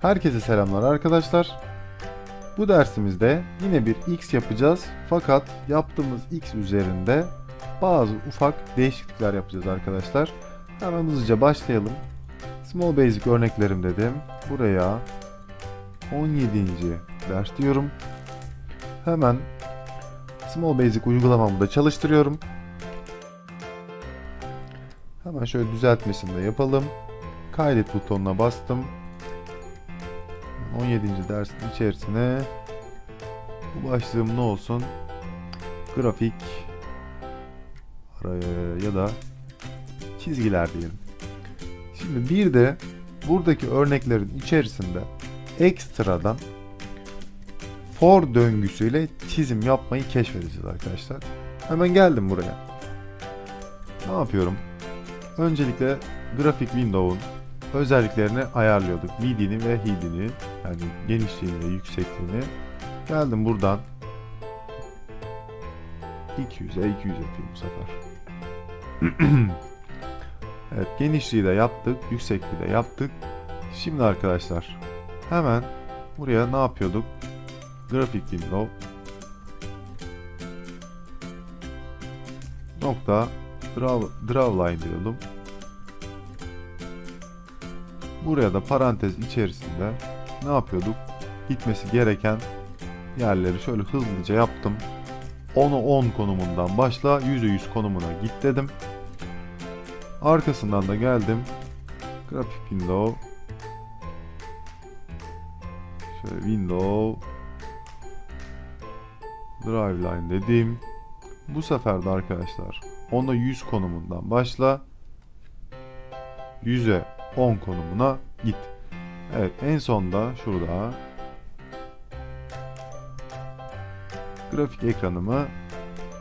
Herkese selamlar arkadaşlar. Bu dersimizde yine bir x yapacağız fakat yaptığımız x üzerinde bazı ufak değişiklikler yapacağız arkadaşlar. Hemen hızlıca başlayalım. Small Basic örneklerim dedim. Buraya 17. ders diyorum. Hemen Small Basic uygulamamı da çalıştırıyorum. Hemen şöyle düzeltmesini de yapalım. Kaydet butonuna bastım. 17. dersin içerisine bu başlığım ne olsun? Grafik ya da çizgiler diyelim. Şimdi bir de buradaki örneklerin içerisinde ekstradan for döngüsüyle çizim yapmayı keşfedeceğiz arkadaşlar. Hemen geldim buraya. Ne yapıyorum? Öncelikle grafik window'un özelliklerini ayarlıyorduk. Midini ve hidini yani genişliğini ve yüksekliğini. Geldim buradan 200'e 200 yapayım bu sefer. evet genişliği de yaptık, yüksekliği de yaptık. Şimdi arkadaşlar hemen buraya ne yapıyorduk? Grafik window nokta draw, draw line diyordum. Buraya da parantez içerisinde ne yapıyorduk? Gitmesi gereken yerleri şöyle hızlıca yaptım. 10'u 10 konumundan başla 100'ü 100 konumuna git dedim. Arkasından da geldim. Graphic window şöyle window drive line dedim. Bu sefer de arkadaşlar 10'a 100 konumundan başla 100'e 10 konumuna git. Evet en sonda şurada grafik ekranımı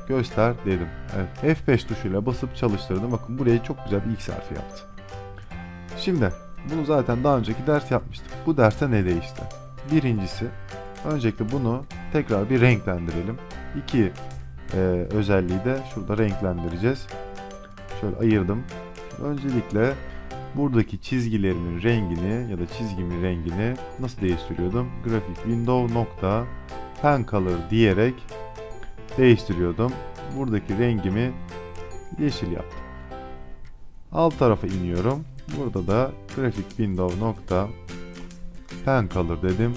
göster dedim. Evet F5 tuşuyla basıp çalıştırdım. Bakın buraya çok güzel bir X harfi yaptı. Şimdi bunu zaten daha önceki ders yapmıştık. Bu derste ne değişti? Birincisi öncelikle bunu tekrar bir renklendirelim. İki e, özelliği de şurada renklendireceğiz. Şöyle ayırdım. Öncelikle buradaki çizgilerimin rengini ya da çizgimin rengini nasıl değiştiriyordum? Grafik window nokta pen color diyerek değiştiriyordum. Buradaki rengimi yeşil yaptım. Alt tarafa iniyorum. Burada da grafik window nokta pen color dedim.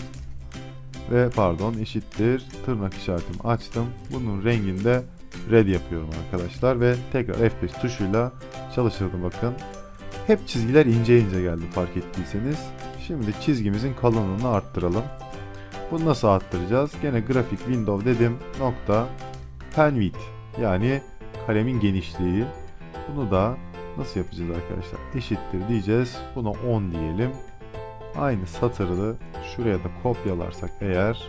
Ve pardon eşittir tırnak işaretimi açtım. Bunun renginde red yapıyorum arkadaşlar ve tekrar F5 tuşuyla çalıştırdım bakın. Hep çizgiler ince ince geldi fark ettiyseniz. Şimdi çizgimizin kalınlığını arttıralım. Bunu nasıl arttıracağız? Gene grafik window dedim. Nokta pen width yani kalemin genişliği. Bunu da nasıl yapacağız arkadaşlar? Eşittir diyeceğiz. Buna 10 diyelim. Aynı satırı şuraya da kopyalarsak eğer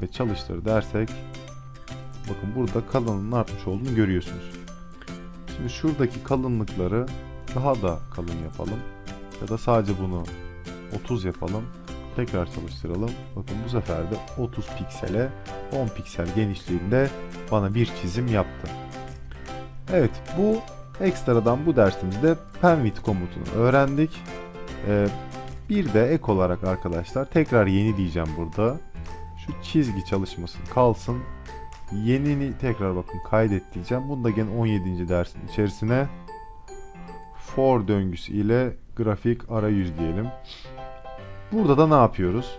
ve çalıştır dersek bakın burada kalınlığın artmış olduğunu görüyorsunuz. Şimdi şuradaki kalınlıkları daha da kalın yapalım. Ya da sadece bunu 30 yapalım. Tekrar çalıştıralım. Bakın bu sefer de 30 piksele 10 piksel genişliğinde bana bir çizim yaptı. Evet bu ekstradan bu dersimizde pen width komutunu öğrendik. Ee, bir de ek olarak arkadaşlar tekrar yeni diyeceğim burada. Şu çizgi çalışması kalsın. Yenini tekrar bakın kaydet diyeceğim. Bunu da gene 17. dersin içerisine for döngüsü ile grafik arayüz diyelim. Burada da ne yapıyoruz?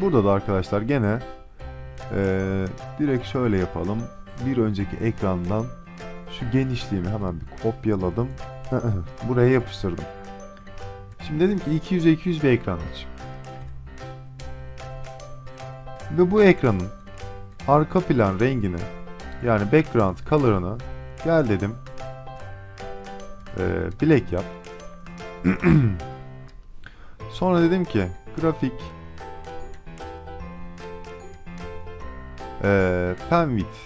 Burada da arkadaşlar gene ee, direkt şöyle yapalım. Bir önceki ekrandan şu genişliğimi hemen bir kopyaladım. Buraya yapıştırdım. Şimdi dedim ki 200'e 200 bir ekran aç. Ve bu ekranın arka plan rengini yani background color'ını gel dedim e, black yap. Sonra dedim ki grafik e, pen width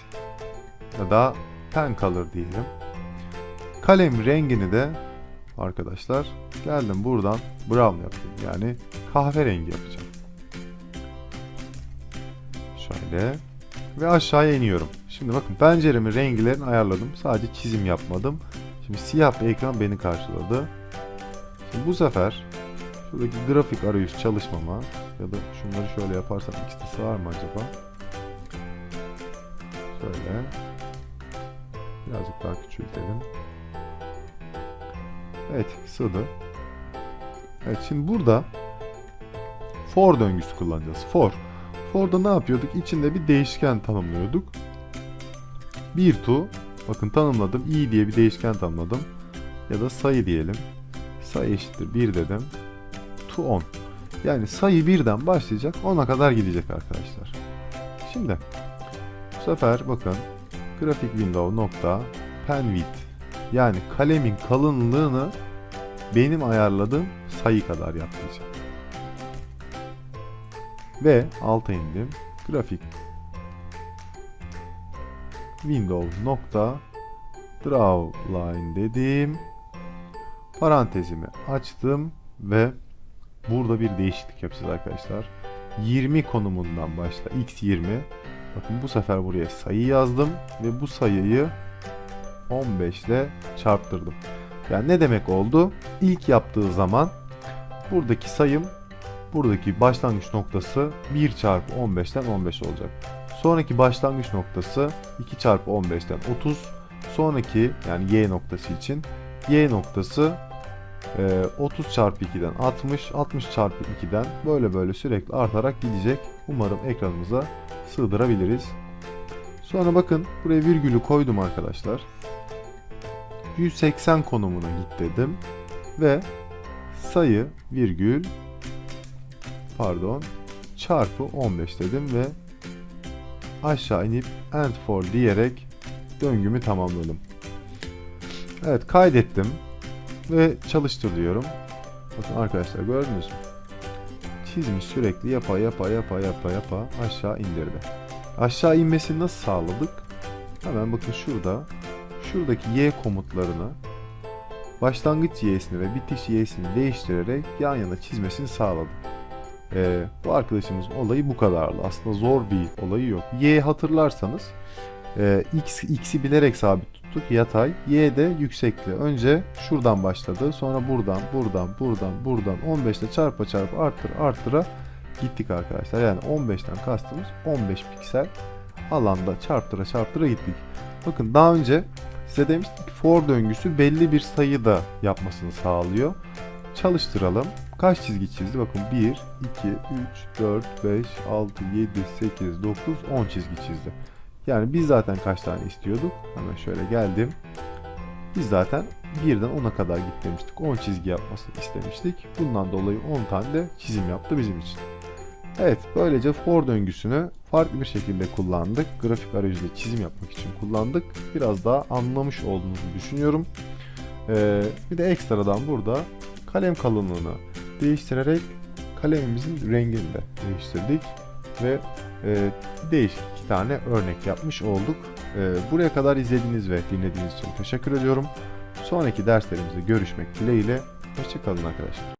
ya da pen color diyelim. Kalem rengini de arkadaşlar geldim buradan brown yapayım. Yani kahverengi yapacağım. Şöyle ve aşağıya iniyorum. Şimdi bakın penceremin renklerini ayarladım. Sadece çizim yapmadım. Şimdi siyah bir ekran beni karşıladı. Şimdi bu sefer Şuradaki grafik arayüz çalışmama ya da şunları şöyle yaparsam ikisi sığar mı acaba? Şöyle. Birazcık daha küçültelim. Evet sığdı. Evet şimdi burada for döngüsü kullanacağız. For. For'da ne yapıyorduk? İçinde bir değişken tanımlıyorduk. Bir to bakın tanımladım. i diye bir değişken tanımladım. Ya da sayı diyelim. Sayı eşittir 1 dedim. To 10. Yani sayı birden başlayacak 10'a kadar gidecek arkadaşlar. Şimdi bu sefer bakın grafik window nokta pen width yani kalemin kalınlığını benim ayarladığım sayı kadar yap diyeceğim. Ve alta indim. Grafik window nokta draw dedim. Parantezimi açtım ve burada bir değişiklik yapacağız arkadaşlar. 20 konumundan başla x20 Bakın bu sefer buraya sayı yazdım ve bu sayıyı 15 ile çarptırdım. Yani ne demek oldu? İlk yaptığı zaman buradaki sayım buradaki başlangıç noktası 1 çarpı 15'ten 15 olacak. Sonraki başlangıç noktası 2 çarpı 15'ten 30. Sonraki yani y noktası için y noktası e, 30 çarpı 2'den 60, 60 çarpı 2'den böyle böyle sürekli artarak gidecek. Umarım ekranımıza sığdırabiliriz. Sonra bakın buraya virgülü koydum arkadaşlar. 180 konumuna git dedim ve sayı virgül pardon çarpı 15 dedim ve aşağı inip end for diyerek döngümü tamamladım. Evet kaydettim ve çalıştır diyorum. Bakın arkadaşlar gördünüz mü? Çizmiş sürekli yapa yapa yapa yapa yapa aşağı indirdi. Aşağı inmesini nasıl sağladık? Hemen bakın şurada şuradaki y komutlarını başlangıç y'sini ve bitiş y'sini değiştirerek yan yana çizmesini sağladık. Ee, bu arkadaşımızın olayı bu kadardı. Aslında zor bir olayı yok. Y hatırlarsanız e, x x'i bilerek sabit tuttuk yatay. Y de yüksekli. Önce şuradan başladı. Sonra buradan, buradan, buradan, buradan 15 ile çarpa çarpa arttır arttıra gittik arkadaşlar. Yani 15'ten kastımız 15 piksel alanda çarptıra çarptıra gittik. Bakın daha önce size demiştik ki for döngüsü belli bir sayıda yapmasını sağlıyor. Çalıştıralım. Kaç çizgi çizdi? Bakın 1, 2, 3, 4, 5, 6, 7, 8, 9, 10 çizgi çizdi. Yani biz zaten kaç tane istiyorduk? Hemen şöyle geldim. Biz zaten birden 10'a kadar git demiştik. 10 çizgi yapmasını istemiştik. Bundan dolayı 10 tane de çizim yaptı bizim için. Evet böylece for döngüsünü farklı bir şekilde kullandık. Grafik arayüzüyle çizim yapmak için kullandık. Biraz daha anlamış olduğunuzu düşünüyorum. Ee, bir de ekstradan burada kalem kalınlığını değiştirerek kalemimizin rengini de değiştirdik. Ve e, değişik iki tane örnek yapmış olduk. E, buraya kadar izlediğiniz ve dinlediğiniz için teşekkür ediyorum. Sonraki derslerimizde görüşmek dileğiyle. Hoşçakalın arkadaşlar.